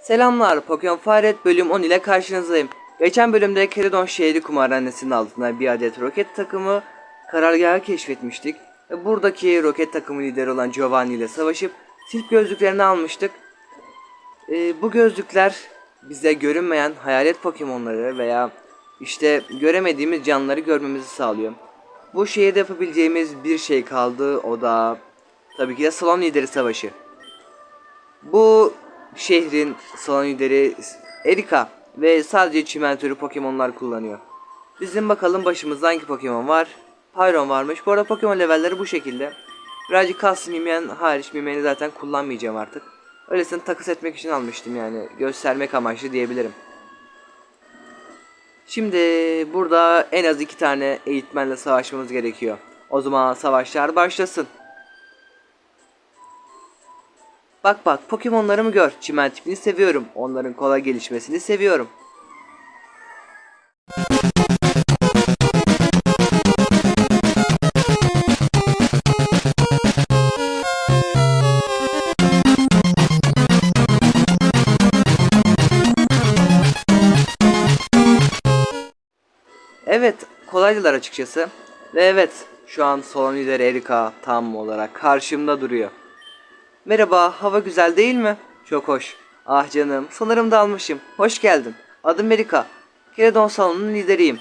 Selamlar, Pokemon Fire bölüm 10 ile karşınızdayım. Geçen bölümde Keridon şehri kumarhanesinin altında bir adet roket takımı karargahı keşfetmiştik. Ve buradaki roket takımı lideri olan Giovanni ile savaşıp silp gözlüklerini almıştık. Ee, bu gözlükler bize görünmeyen hayalet Pokemon'ları veya işte göremediğimiz canlıları görmemizi sağlıyor. Bu şehirde yapabileceğimiz bir şey kaldı o da tabii ki de salon lideri savaşı. Bu şehrin salon lideri Erika ve sadece çimentörü Pokemon'lar kullanıyor. Bizim bakalım başımızda hangi Pokemon var? Pyron varmış. Bu arada Pokemon levelleri bu şekilde. Birazcık kas Mimiyen hariç Mimiyen'i zaten kullanmayacağım artık. Öylesine takas etmek için almıştım yani. Göstermek amaçlı diyebilirim. Şimdi burada en az iki tane eğitmenle savaşmamız gerekiyor. O zaman savaşlar başlasın. Bak bak Pokemon'larımı gör. Çimen tipini seviyorum. Onların kolay gelişmesini seviyorum. Evet, kolaydılar açıkçası. Ve evet, şu an salon lideri Erika tam olarak karşımda duruyor. Merhaba, hava güzel değil mi? Çok hoş. Ah canım, sanırım dalmışım. Hoş geldin. Adım Erika. Keredon salonunun lideriyim.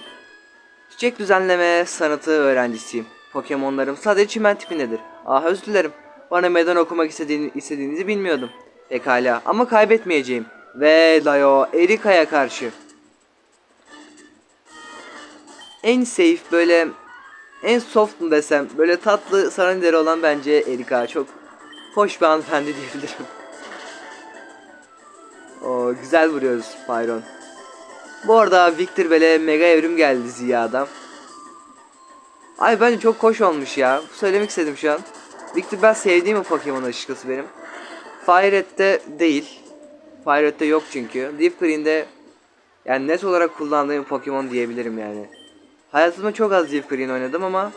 Çiçek düzenleme sanatı öğrencisiyim. Pokemonlarım sadece çimen tipindedir. Ah özür dilerim. Bana meydan okumak istediğini, istediğinizi bilmiyordum. Pekala ama kaybetmeyeceğim. Ve Dayo Erika'ya karşı. En safe böyle en soft mu desem böyle tatlı sarı olan bence Erika çok hoş bir hanımefendi diyebilirim. O güzel vuruyoruz Pyron. Bu arada Victor Bell'e mega evrim geldi Ziya'dan. Ay bence çok hoş olmuş ya. Söylemek istedim şu an. Victor Bell sevdiğim bir Pokemon açıkçası benim. Fire değil. Fire yok çünkü. Leaf Green'de yani net olarak kullandığım Pokemon diyebilirim yani. Hayatımda çok az Leaf Green oynadım ama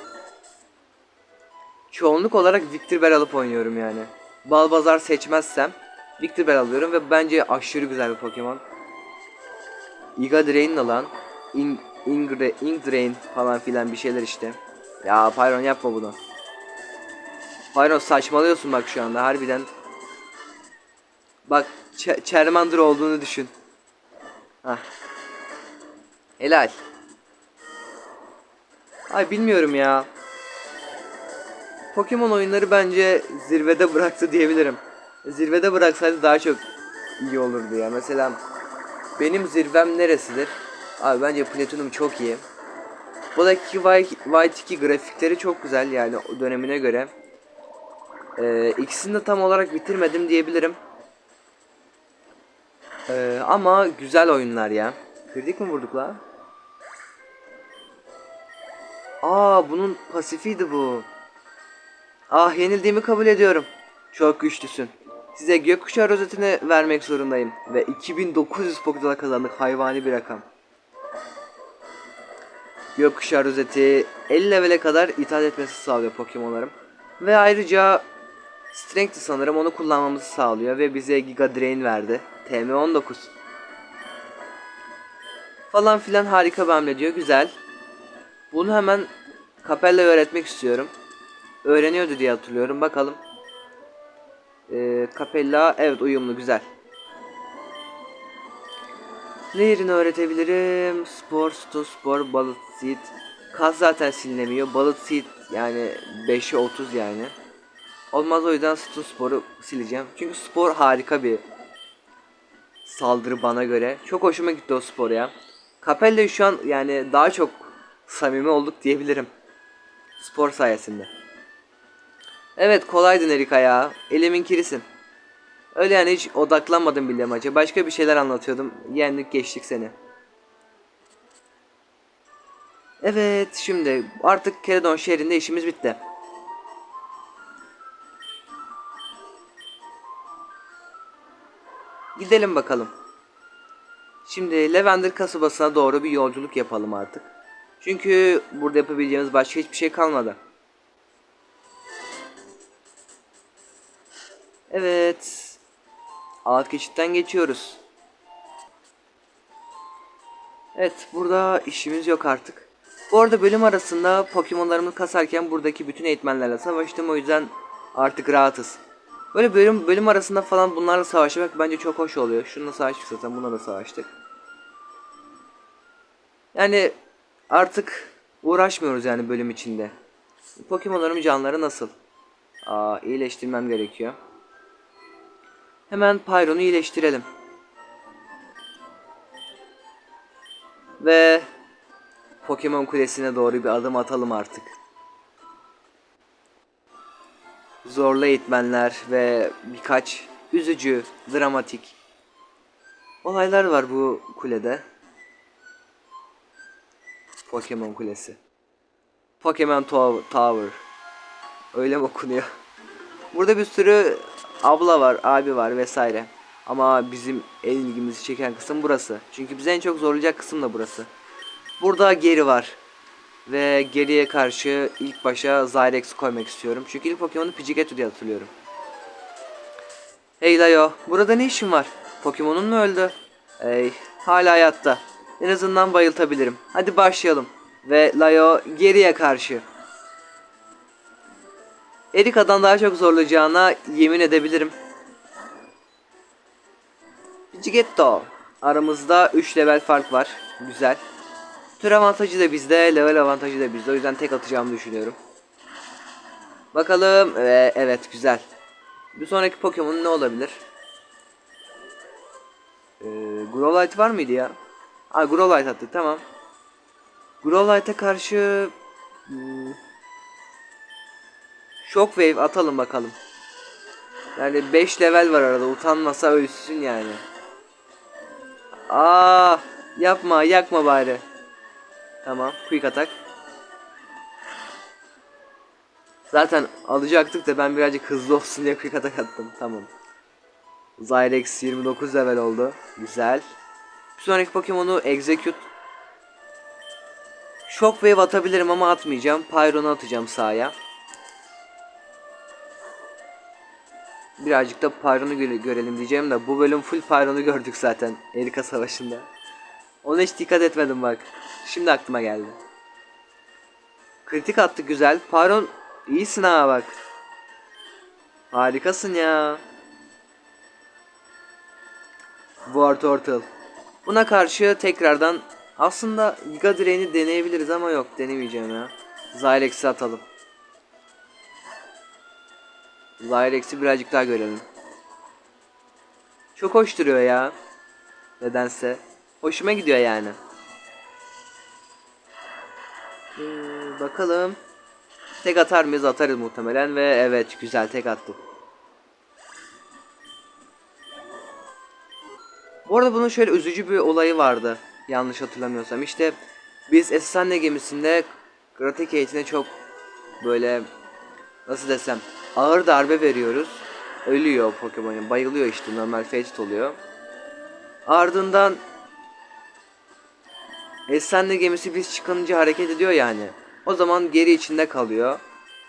çoğunluk olarak Victor Bell alıp oynuyorum yani. Balbazar seçmezsem Victor Bell alıyorum ve bence aşırı güzel bir Pokemon. Iga Drain alan In, Ingre, Ink Drain falan filan bir şeyler işte. Ya Pyron yapma bunu. Pyron saçmalıyorsun bak şu anda harbiden. Bak Ch Charmander olduğunu düşün. Hah. Helal. Ay bilmiyorum ya. Pokemon oyunları bence zirvede bıraktı diyebilirim. Zirvede bıraksaydı daha çok iyi olurdu ya. Mesela benim zirvem neresidir? Abi bence Platinum çok iyi. Buradaki White 2 grafikleri çok güzel yani o dönemine göre. Ee, ikisini de tam olarak bitirmedim diyebilirim. Ee, ama güzel oyunlar ya. Kırdık mı vurduk la? Aa bunun pasifiydi bu. Ah yenildiğimi kabul ediyorum. Çok güçlüsün. Size gökkuşağı rozetini vermek zorundayım. Ve 2900 Pokédola kazandık hayvani bir rakam. Gökkuşağı rozeti 50 levele kadar itaat etmesi sağlıyor Pokemon'larım. Ve ayrıca Strength sanırım onu kullanmamızı sağlıyor ve bize Giga Drain verdi. TM19. Falan filan harika bir hamle diyor. Güzel. Bunu hemen Capella'ya öğretmek istiyorum. Öğreniyordu diye hatırlıyorum. Bakalım. Ee, evet uyumlu güzel. Ne yerini öğretebilirim? Spor, Stun Spor, Bullet Seed. Kas zaten silinemiyor. Bullet Seed yani 5'e 30 yani. Olmaz o yüzden Stun Spor'u sileceğim. Çünkü spor harika bir saldırı bana göre. Çok hoşuma gitti o spor ya. Capella'yı şu an yani daha çok samimi olduk diyebilirim. Spor sayesinde. Evet kolaydın Erika ya. Elimin kirisin. Öyle yani hiç odaklanmadım bile maça. Başka bir şeyler anlatıyordum. Yendik geçtik seni. Evet şimdi artık Keredon şehrinde işimiz bitti. Gidelim bakalım. Şimdi Lavender kasabasına doğru bir yolculuk yapalım artık. Çünkü burada yapabileceğimiz başka hiçbir şey kalmadı. Evet. alt geçitten geçiyoruz. Evet burada işimiz yok artık. Bu arada bölüm arasında Pokemon'larımı kasarken buradaki bütün eğitmenlerle savaştım o yüzden artık rahatız. Böyle bölüm bölüm arasında falan bunlarla savaşmak bence çok hoş oluyor. Şununla savaştık zaten bununla da savaştık. Yani artık uğraşmıyoruz yani bölüm içinde. Pokemon'ların canları nasıl? Aa iyileştirmem gerekiyor. Hemen Pyron'u iyileştirelim. Ve Pokemon Kulesi'ne doğru bir adım atalım artık. Zorlu eğitmenler ve birkaç üzücü, dramatik olaylar var bu kulede. Pokemon Kulesi. Pokemon Tow- Tower. Öyle mi okunuyor? Burada bir sürü abla var, abi var vesaire. Ama bizim en ilgimizi çeken kısım burası. Çünkü bizi en çok zorlayacak kısım da burası. Burada geri var. Ve geriye karşı ilk başa Zyrex koymak istiyorum. Çünkü ilk Pokemon'u Pidgeotto diye hatırlıyorum. Hey Layo, burada ne işin var? Pokemon'un mu öldü? Ey, hala hayatta. En azından bayıltabilirim. Hadi başlayalım. Ve Layo geriye karşı. Erika'dan daha çok zorlayacağına yemin edebilirim. Pidgeotto. Aramızda 3 level fark var. Güzel. Tür avantajı da bizde, level avantajı da bizde. O yüzden tek atacağımı düşünüyorum. Bakalım. Ee, evet güzel. Bir sonraki Pokemon ne olabilir? Ee, Growlite var mıydı ya? Aa Growlite attık tamam. Growlite'a karşı hmm, Shockwave atalım bakalım. Yani 5 level var arada utanmasa ölsün yani. Aa yapma yakma bari. Tamam quick atak. Zaten alacaktık da ben birazcık hızlı olsun diye quick atak attım. Tamam. Zyrex 29 level oldu. Güzel. Bir sonraki Pokemon'u Execute. Shockwave atabilirim ama atmayacağım. Pyron'u atacağım sahaya. Birazcık da Pyron'u göre- görelim diyeceğim de bu bölüm full Pyron'u gördük zaten Erika Savaşı'nda. Ona hiç dikkat etmedim bak. Şimdi aklıma geldi. Kritik attı güzel. Pyron iyisin ha bak. Harikasın ya. War Turtle. Buna karşı tekrardan aslında Giga Drain'i deneyebiliriz ama yok denemeyeceğim ya. Zyrex'i atalım. Zyrex'i birazcık daha görelim. Çok hoş duruyor ya. Nedense. Hoşuma gidiyor yani. Ee, bakalım. Tek atar mıyız? Atarız muhtemelen ve evet güzel tek attık. Bu arada bunun şöyle üzücü bir olayı vardı. Yanlış hatırlamıyorsam. İşte biz Efsane gemisinde Graticate'ine çok böyle nasıl desem ağır darbe veriyoruz. Ölüyor Pokemon. Bayılıyor işte normal Facet oluyor. Ardından Efsane gemisi biz çıkınca hareket ediyor yani. O zaman geri içinde kalıyor.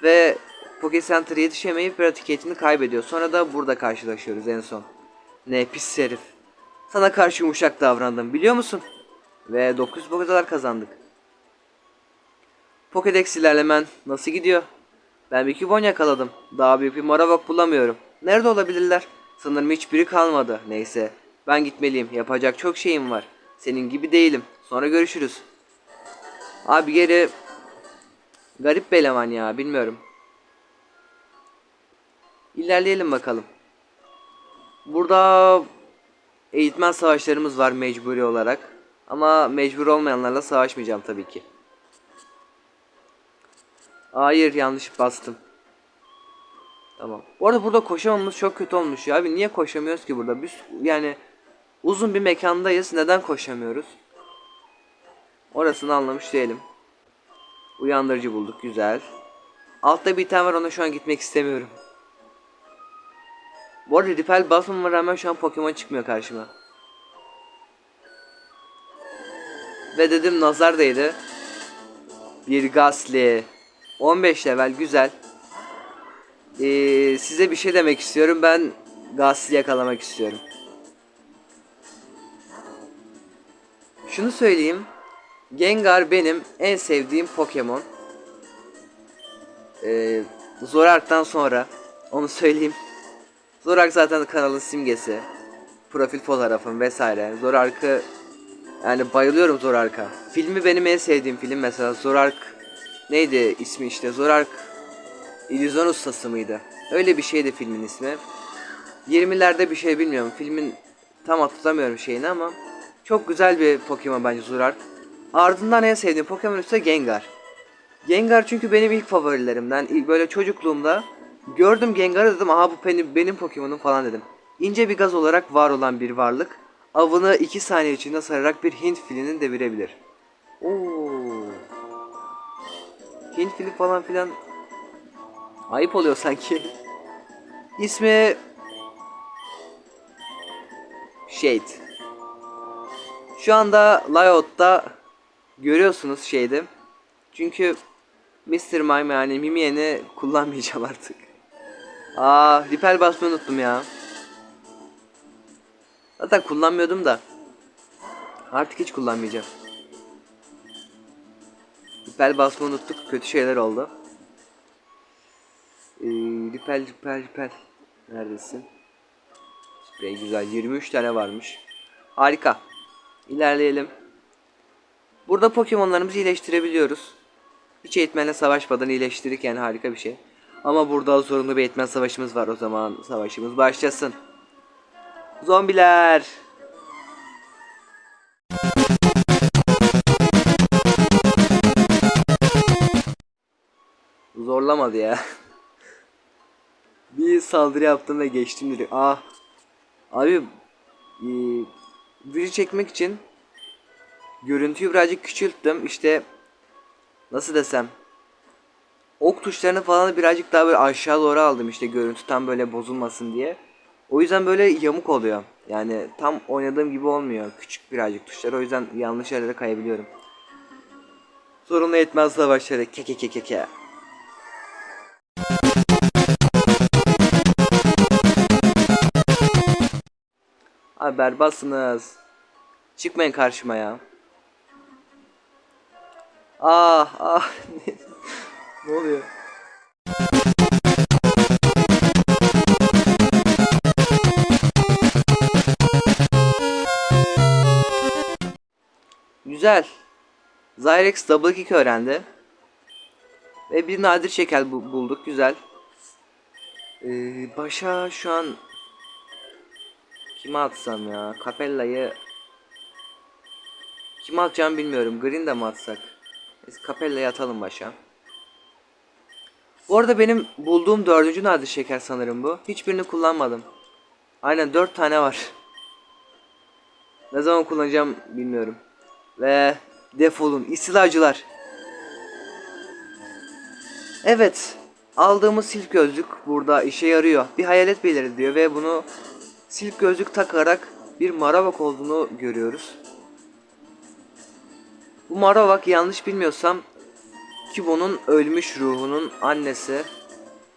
Ve Poke Center yetişemeyip Eradicate'ini kaybediyor. Sonra da burada karşılaşıyoruz en son. Ne pis herif. Sana karşı yumuşak davrandım biliyor musun? Ve 9 Pokedex kazandık. Pokedex ilerlemen nasıl gidiyor? Ben bir Cubone yakaladım. Daha büyük bir Marowak bulamıyorum. Nerede olabilirler? Sanırım hiçbiri kalmadı. Neyse. Ben gitmeliyim. Yapacak çok şeyim var. Senin gibi değilim. Sonra görüşürüz. Abi geri... Garip bir eleman ya. Bilmiyorum. İlerleyelim bakalım. Burada eğitmen savaşlarımız var mecburi olarak. Ama mecbur olmayanlarla savaşmayacağım tabii ki. Hayır yanlış bastım. Tamam. Bu arada burada koşamamız çok kötü olmuş ya. Abi niye koşamıyoruz ki burada? Biz yani uzun bir mekandayız. Neden koşamıyoruz? Orasını anlamış değilim. Uyandırıcı bulduk. Güzel. Altta bir tane var ona şu an gitmek istemiyorum. Bu arada Repel basmama rağmen şu an Pokemon çıkmıyor karşıma. Ve dedim nazar değdi. Bir Gastly. 15 level güzel. Ee, size bir şey demek istiyorum. Ben Ghastly'i yakalamak istiyorum. Şunu söyleyeyim. Gengar benim en sevdiğim Pokemon. Ee, Zorark'tan sonra onu söyleyeyim. Zorark zaten kanalın simgesi. Profil fotoğrafım vesaire. Zorark'ı yani bayılıyorum Zorark'a. Filmi benim en sevdiğim film mesela Zorark neydi ismi işte Zorark İllüzyon ustası mıydı? Öyle bir şeydi filmin ismi. 20'lerde bir şey bilmiyorum. Filmin tam hatırlamıyorum şeyini ama çok güzel bir Pokemon bence Zorark. Ardından en sevdiğim Pokemon ise Gengar. Gengar çünkü benim ilk favorilerimden. İlk böyle çocukluğumda gördüm Gengar'ı dedim aha bu benim, benim Pokemon'um falan dedim. İnce bir gaz olarak var olan bir varlık. Avını 2 saniye içinde sararak bir Hint filinin devirebilir. Oo. Fili falan filan ayıp oluyor sanki. İsmi Shade. Şu anda Layout'ta görüyorsunuz şeyde. Çünkü Mr. Mime yani Mimiyen'i kullanmayacağım artık. Aa, repel basmayı unuttum ya. Zaten kullanmıyordum da. Artık hiç kullanmayacağım. Repel basmayı unuttuk. Kötü şeyler oldu. Ee, repel, repel, repel. Neredesin? Sprey güzel. 23 tane varmış. Harika. İlerleyelim. Burada Pokemon'larımızı iyileştirebiliyoruz. Hiç eğitmenle savaşmadan iyileştirirken harika bir şey. Ama burada zorunlu bir eğitmen savaşımız var. O zaman savaşımız başlasın. Zombiler. Zorlamadı ya. bir saldırı yaptım ve geçtim direkt. Ah. Abi e, video çekmek için görüntüyü birazcık küçülttüm. İşte nasıl desem ok tuşlarını falan birazcık daha böyle aşağı doğru aldım işte görüntü tam böyle bozulmasın diye. O yüzden böyle yamuk oluyor. Yani tam oynadığım gibi olmuyor. Küçük birazcık tuşlar. O yüzden yanlış yerlere kayabiliyorum. Sorunlu etmez savaşları. Keke keke keke. Abi berbatsınız. Çıkmayın karşıma ya. Ah ah. ne oluyor? Güzel. Zyrex double kick öğrendi. Ve bir nadir şekel bu- bulduk. Güzel. Ee, başa şu an kime atsam ya? Capella'yı kime atacağım bilmiyorum. Green de mi atsak? Biz Capella'yı atalım başa. Bu arada benim bulduğum dördüncü nadir şeker sanırım bu. Hiçbirini kullanmadım. Aynen dört tane var. Ne zaman kullanacağım bilmiyorum. Ve defolun istilacılar. Evet. Aldığımız silk gözlük burada işe yarıyor. Bir hayalet belirdi diyor ve bunu silk gözlük takarak bir maravak olduğunu görüyoruz. Bu maravak yanlış bilmiyorsam Kubo'nun ölmüş ruhunun annesi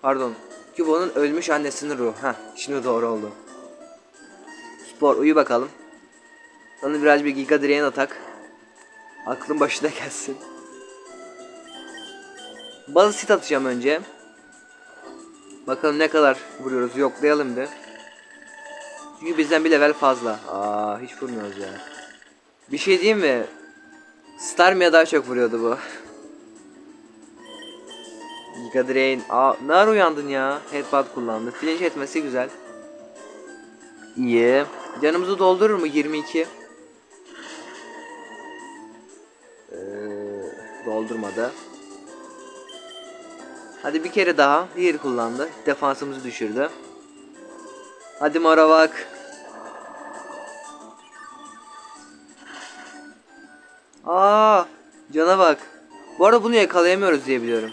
pardon Kubo'nun ölmüş annesinin ruhu. Ha, şimdi doğru oldu. Spor uyu bakalım. Sana biraz bir Giga Drain atak. Aklın başına gelsin. Bazı sit atacağım önce. Bakalım ne kadar vuruyoruz. Yoklayalım bir. Çünkü bizden bir level fazla. Aa hiç vurmuyoruz ya. Bir şey diyeyim mi? Starmia daha çok vuruyordu bu. Giga Drain. Aa ne ara uyandın ya? Headbutt kullandı. Flinch etmesi güzel. İyi. Canımızı doldurur mu? 22. Ee, doldurmadı. Hadi bir kere daha. Diğeri kullandı. Defansımızı düşürdü. Hadi Maravak. Aa, cana bak. Bu arada bunu yakalayamıyoruz diye biliyorum.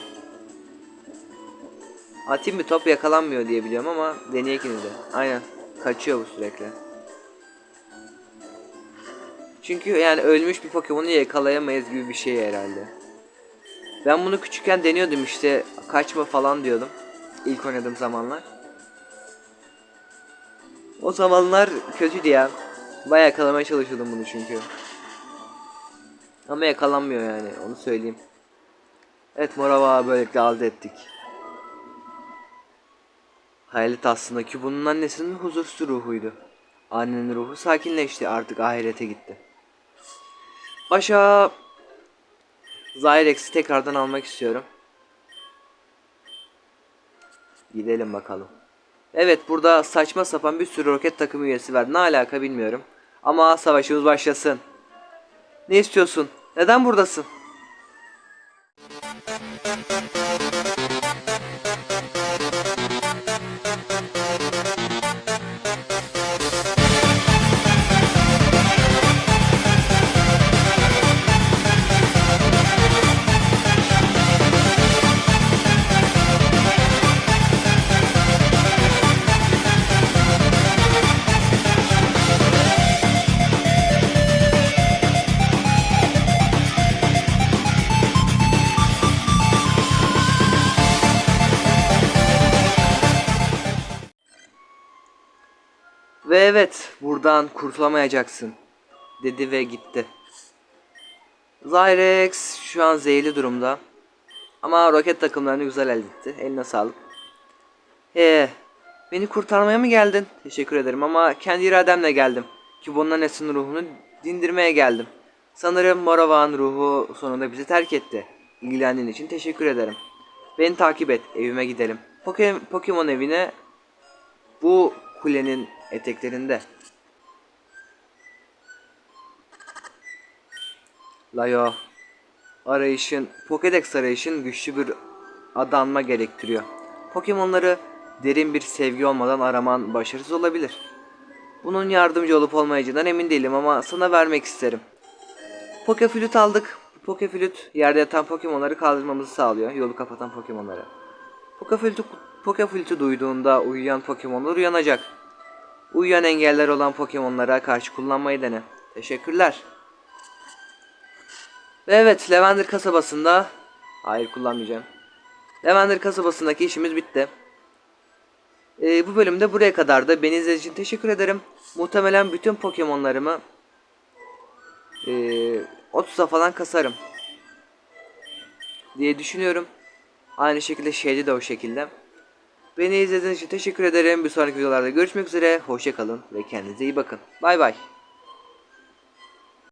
Atayım bir top yakalanmıyor diye biliyorum ama deneyek de. Aynen. Kaçıyor bu sürekli. Çünkü yani ölmüş bir Pokemon'u yakalayamayız gibi bir şey herhalde. Ben bunu küçükken deniyordum işte kaçma falan diyordum. İlk oynadığım zamanlar. O zamanlar kötüydü ya. Baya yakalamaya çalışıyordum bunu çünkü. Ama yakalanmıyor yani onu söyleyeyim. Evet Morava böylelikle elde ettik. Hayalet aslında ki bunun annesinin huzursuz ruhuydu. Annenin ruhu sakinleşti artık ahirete gitti. Başa Zyrex'i tekrardan almak istiyorum. Gidelim bakalım. Evet burada saçma sapan bir sürü roket takımı üyesi var. Ne alaka bilmiyorum. Ama savaşımız başlasın. Ne istiyorsun? Neden buradasın? Ve evet buradan kurtulamayacaksın. Dedi ve gitti. Zyrex şu an zehirli durumda. Ama roket takımlarını güzel elde etti. Eline sağlık. Ee, beni kurtarmaya mı geldin? Teşekkür ederim ama kendi irademle geldim. Ki bunun annesinin ruhunu dindirmeye geldim. Sanırım Morava'nın ruhu sonunda bizi terk etti. İlgilendiğin için teşekkür ederim. Beni takip et, evime gidelim. Poke- Pokemon evine bu kulenin eteklerinde. Layo. Arayışın, Pokédex arayışın güçlü bir adanma gerektiriyor. Pokemonları derin bir sevgi olmadan araman başarısız olabilir. Bunun yardımcı olup olmayacağından emin değilim ama sana vermek isterim. Pokeflüt aldık. Pokeflüt yerde yatan Pokemonları kaldırmamızı sağlıyor. Yolu kapatan Pokemonları. Pokeflütü, Pokeflütü duyduğunda uyuyan Pokemonlar uyanacak. Uyuyan engeller olan Pokemon'lara karşı kullanmayı dene. Teşekkürler. Ve evet Lavender kasabasında Hayır kullanmayacağım. Lavender kasabasındaki işimiz bitti. Ee, bu bölümde buraya kadar da beni izlediğiniz için teşekkür ederim. Muhtemelen bütün Pokemon'larımı ee, 30'a falan kasarım. Diye düşünüyorum. Aynı şekilde şeyde de o şekilde. Beni izlediğiniz için teşekkür ederim. Bir sonraki videolarda görüşmek üzere. Hoşçakalın ve kendinize iyi bakın. Bay bay.